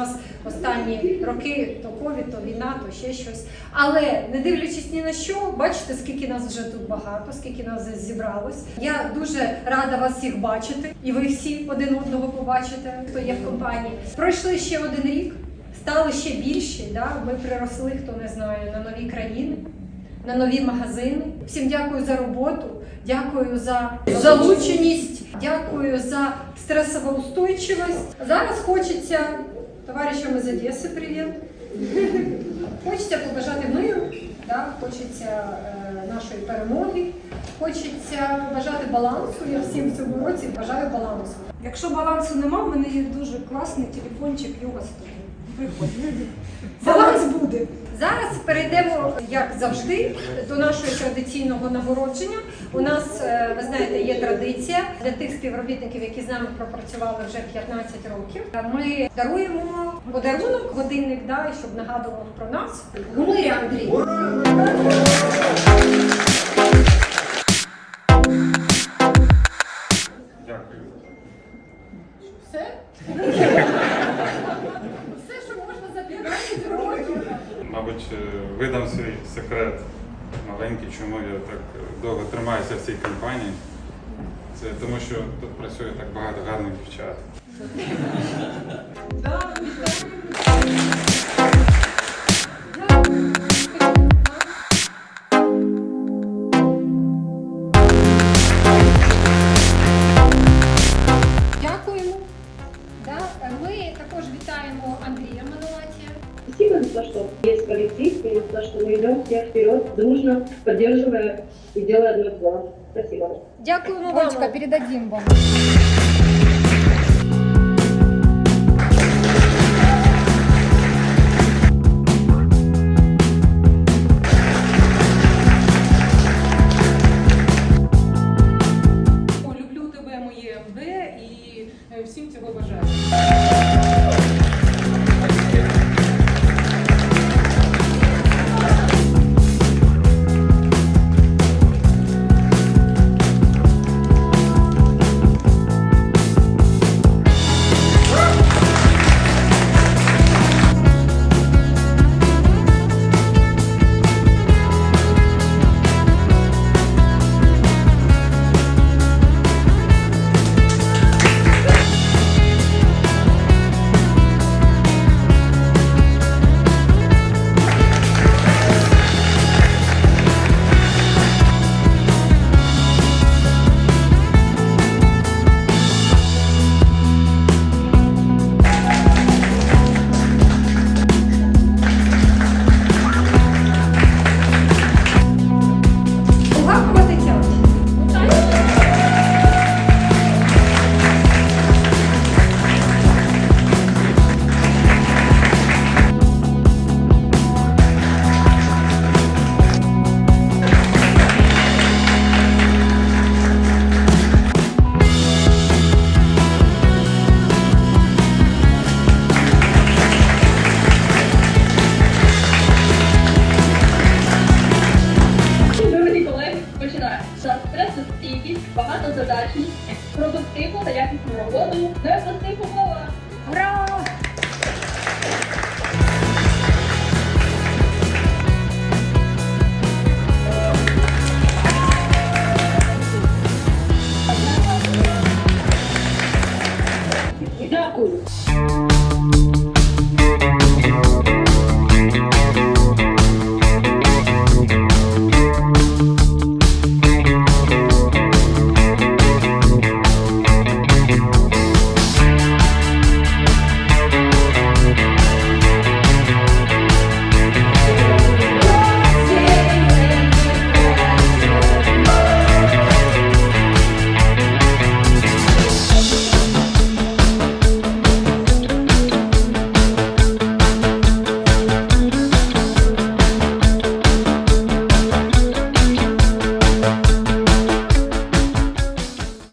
нас останні роки то ковід, то війна, то ще щось. Але не дивлячись ні на що, бачите, скільки нас вже тут багато, скільки нас зібралось. Я дуже рада вас всіх бачити, і ви всі один одного побачите, хто є в компанії. Пройшли ще один рік, стали ще більші. Да? Ми приросли, хто не знає, на нові країни. На нові магазини. Всім дякую за роботу, дякую за залученість, Дякую за стресовоустойчивость. Зараз хочеться товаришам із Одеси привіт. Хочеться побажати миру, да? хочеться е, нашої перемоги, хочеться побажати балансу. Я всім в цьому році бажаю балансу. Якщо балансу немає, в мене є дуже класний телефончик Юга 100. Баланс буде. Зараз перейдемо, як завжди, до нашого традиційного нагородження. У нас, е, ви знаєте, є традиція для тих співробітників, які з нами пропрацювали вже 15 років. Ми даруємо подарунок, годинник, да, щоб нагадував про нас. Гумиря Андрій. Видам свій секрет маленький, чому я так довго тримаюся в цій компанії. Це тому, що тут працює так багато гарних дівчат. За то, что есть коллектив, и за то, что мы идем все вперед, дружно, поддерживая и делая одно дело. Спасибо. Дякуємо вам. Олечка, передадим вам. стійкість, багатозадачність, продуктивну та якісну роботу на непростих умовах. Ура! Дякую.